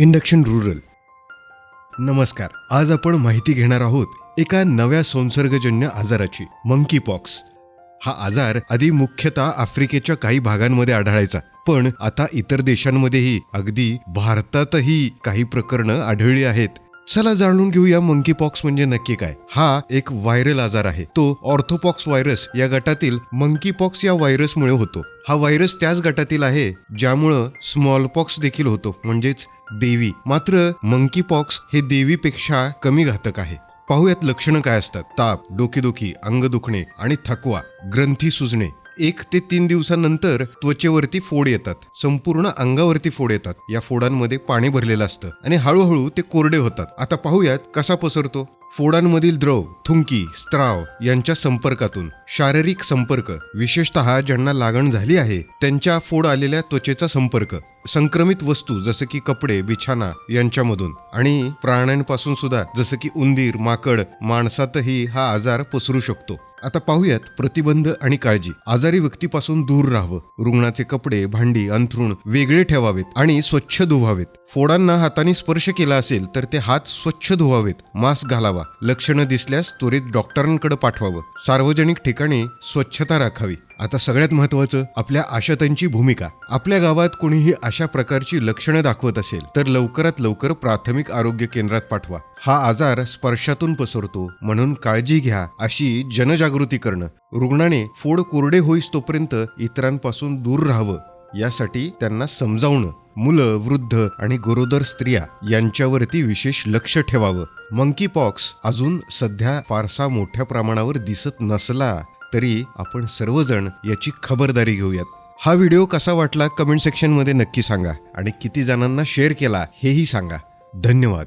Induction rural. नमस्कार. आज आपण माहिती घेणार आहोत एका नव्या संसर्गजन्य आजाराची मंकी पॉक्स हा आजार आधी मुख्यतः आफ्रिकेच्या काही भागांमध्ये आढळायचा पण आता इतर देशांमध्येही अगदी भारतातही काही प्रकरणं आढळली आहेत. चला जाणून घेऊया मंकी पॉक्स म्हणजे नक्की काय. हा एक व्हायरल आजार आहे. तो ऑर्थोपॉक्स व्हायरस या गटातील मंकी पॉक्स या व्हायरसमुळे होतो. हा व्हायरस त्याच गटातील आहे ज्यामुळं स्मॉल पॉक्स देखील होतो म्हणजेच देवी. मात्र मंकी पॉक्स हे देवीपेक्षा कमी घातक आहे. पाहूयात लक्षणं काय असतात. ताप डोकेदुखी अंग दुखणे आणि थकवा ग्रंथी सुजणे. एक ते तीन दिवसानंतर त्वचेवरती फोड येतात. संपूर्ण अंगावरती फोड येतात. या फोडांमध्ये पाणी भरलेलं असतं आणि हळूहळू ते कोरडे होतात. आता पाहूयात कसा पसरतो. फोडांमधील द्रव थुंकी स्त्राव यांच्या संपर्कातून शारीरिक संपर्क विशेषतः ज्यांना लागण झाली आहे त्यांच्या फोड आलेल्या त्वचेचा संपर्क संक्रमित वस्तू जसं की कपडे बिछाना यांच्यामधून आणि प्राण्यांपासून सुद्धा जसं की उंदीर माकड माणसातही हा आजार पसरू शकतो. आता पाहूयात प्रतिबंध आणि काळजी. आजारी व्यक्तीपासून दूर राहावं. रुग्णाचे कपडे भांडी अंथरूण वेगळे ठेवावेत आणि स्वच्छ धुवावेत. फोडांना हाताने स्पर्श केला असेल तर ते हात स्वच्छ धुवावेत. मास्क घालावा. लक्षणं दिसल्यास त्वरित डॉक्टरांकडे पाठवावं. सार्वजनिक ठिकाणी स्वच्छता राखावी. आता सगळ्यात महत्वाचं आपल्या आशातांची भूमिका. आपल्या गावात कोणीही अशा प्रकारची लक्षणं दाखवत असेल तर लवकरात लवकर प्राथमिक आरोग्य केंद्रात पाठवा. हा आजार स्पर्शातून पसरतो म्हणून काळजी घ्या अशी जनजागृती करणं. रुग्णाने फोड कोरडे होईस तोपर्यंत इतरांपासून दूर राहावं यासाठी त्यांना समजावणं. मुलं वृद्ध आणि गरोदर स्त्रिया यांच्यावरती विशेष लक्ष ठेवावं. मंकी पॉक्स अजून सध्या फारसा मोठ्या प्रमाणावर दिसत नसला. तरी आपण सर्वजण याची खबरदारी घेऊयात. हा व्हिडिओ कसा वाटला कमेंट सेक्शनमध्ये नक्की सांगा आणि किती जणांना शेअर केला हेही सांगा. धन्यवाद.